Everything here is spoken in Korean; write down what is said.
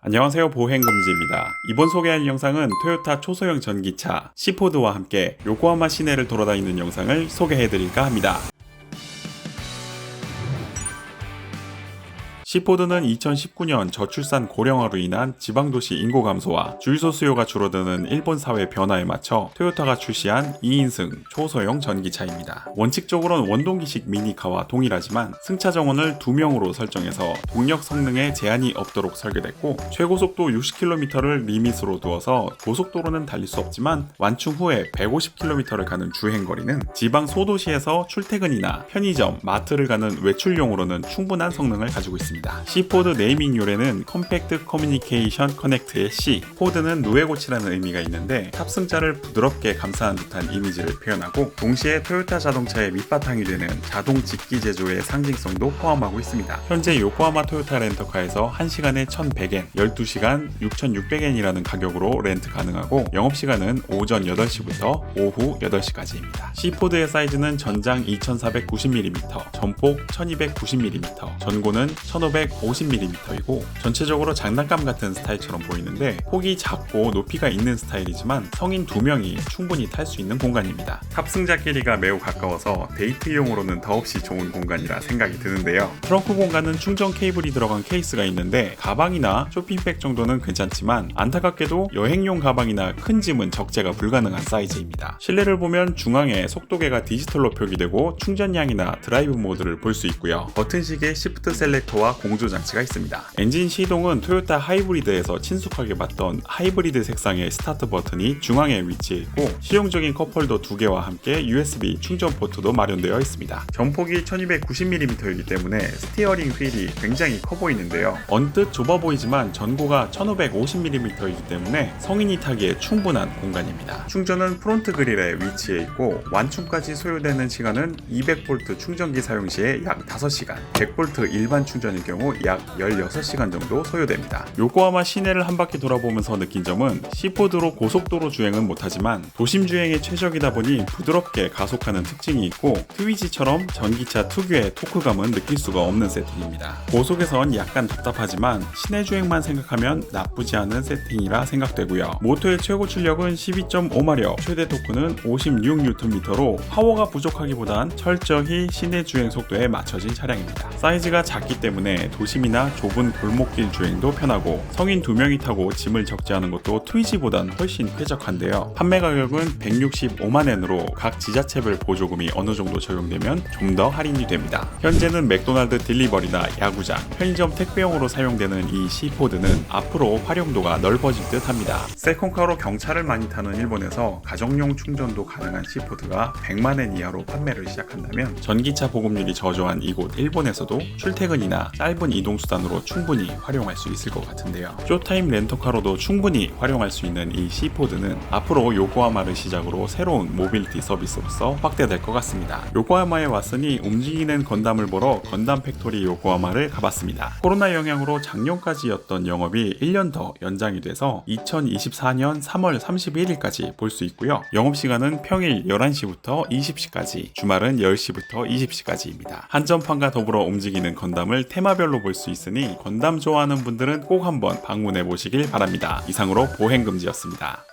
안녕하세요 보행금지입니다. 이번 소개할 영상은 토요타 초소형 전기차 시포드와 함께 요코하마 시내를 돌아다니는 영상을 소개해드릴까 합니다. 시포드는 2019년 저출산 고령화로 인한 지방도시 인구 감소와 주유소 수요가 줄어드는 일본 사회 변화에 맞춰 토요타가 출시한 2인승 초소형 전기차입니다. 원칙적으로는 원동기식 미니카와 동일하지만 승차 정원을 2명으로 설정해서 동력 성능에 제한이 없도록 설계됐고 최고 속도 60km를 리밋으로 두어서 고속도로는 달릴 수 없지만 완충 후에 150km를 가는 주행거리는 지방 소도시에서 출퇴근이나 편의점, 마트를 가는 외출용으로는 충분한 성능을 가지고 있습니다. C포드 네이밍 요래는 컴팩트 커뮤니케이션 커넥트의 C, 포드는 누에고치라는 의미가 있는데 탑승자를 부드럽게 감싸는 듯한 이미지를 표현하고 동시에 토요타 자동차의 밑바탕이 되는 자동 직기 제조의 상징성도 포함하고 있습니다. 현재 요코하마 토요타 렌터카에서 1시간에 1100엔, 12시간 6600엔이라는 가격으로 렌트 가능하고 영업시간은 오전 8시부터 오후 8시까지입니다. C포드의 사이즈는 전장 2490mm, 전폭 1290mm, 전고는 1550mm이고 전체적으로 장난감 같은 스타일처럼 보이는데 폭이 작고 높이가 있는 스타일이지만 성인 2명이 충분히 탈 수 있는 공간입니다. 탑승자 길이가 매우 가까워서 데이트용으로는 더없이 좋은 공간이라 생각이 드는데요. 트렁크 공간은 충전 케이블이 들어간 케이스가 있는데 가방이나 쇼핑백 정도는 괜찮지만 안타깝게도 여행용 가방이나 큰 짐은 적재가 불가능한 사이즈입니다. 실내를 보면 중앙에 속도계가 디지털로 표기되고 충전량이나 드라이브 모드를 볼 수 있고요. 버튼식의 시프트 셀렉터와 공조 장치가 있습니다. 엔진 시동은 토요타 하이브리드에서 친숙하게 봤던 하이브리드 색상의 스타트 버튼이 중앙에 위치해 있고 실용적인 컵홀더 두 개와 함께 USB 충전 포트도 마련되어 있습니다. 전폭이 1290mm이기 때문에 스티어링 휠이 굉장히 커 보이는데요. 언뜻 좁아 보이지만 전고가 1550mm이기 때문에 성인이 타기에 충분한 공간입니다. 충전은 프론트 그릴에 위치해 있고 완충까지 소요되는 시간은 200V 충전기 사용 시에 약 5시간, 100V 일반 충전일 경우 약 16시간 정도 소요됩니다. 요코하마 시내를 한 바퀴 돌아보면서 느낀 점은 시포드로 고속도로 주행은 못하지만 도심 주행에 최적이다 보니 부드럽게 가속하는 특징이 있고 트위지처럼 전기차 특유의 토크감은 느낄 수가 없는 세팅입니다. 고속에선 약간 답답하지만 시내 주행만 생각하면 나쁘지 않은 세팅이라 생각되고요. 모터의 최고 출력은 12.5마력, 최대 토크는 56Nm로 파워가 부족하기보단 철저히 시내 주행 속도에 맞춰진 차량입니다. 사이즈가 작기 때문에 도심이나 좁은 골목길 주행도 편하고 성인 2명이 타고 짐을 않은 것도 트위지보단 훨씬 쾌적한데요. 판매 가격은 165만엔으로 각 지자체별 보조금이 어느 정도 적용되면 좀 더 할인이 됩니다. 현재는 맥도날드 딜리버리나 야구장, 편의점 택배용으로 사용되는 이 C포드는 앞으로 활용도가 넓어질 듯 합니다. 세컨카로 경차를 많이 타는 일본에서 가정용 충전도 가능한 C포드가 100만엔 이하로 판매를 시작한다면 전기차 보급률이 저조한 이곳 일본에서도 출퇴근이나 짧은 이동 수단으로 충분히 활용할 수 있을 것 같은데요. 쇼타임 렌터카로도 충분히 활용할 수 있는 이 C포드는 앞으로 요코하마를 시작으로 새로운 모빌리티 서비스로서 확대될 것 같습니다. 요코하마에 왔으니 움직이는 건담을 보러 건담 팩토리 요코하마를 가봤습니다. 코로나 영향으로 작년까지였던 영업이 1년 더 연장이 돼서 2024년 3월 31일까지 볼 수 있고요. 영업시간은 평일 11시부터 20시까지, 주말은 10시부터 20시까지입니다. 한정판과 더불어 움직이는 건담을 테마 별로 볼 수 있으니 건담 좋아하는 분들은 꼭 한번 방문해 보시길 바랍니다. 이상으로 보행금지였습니다.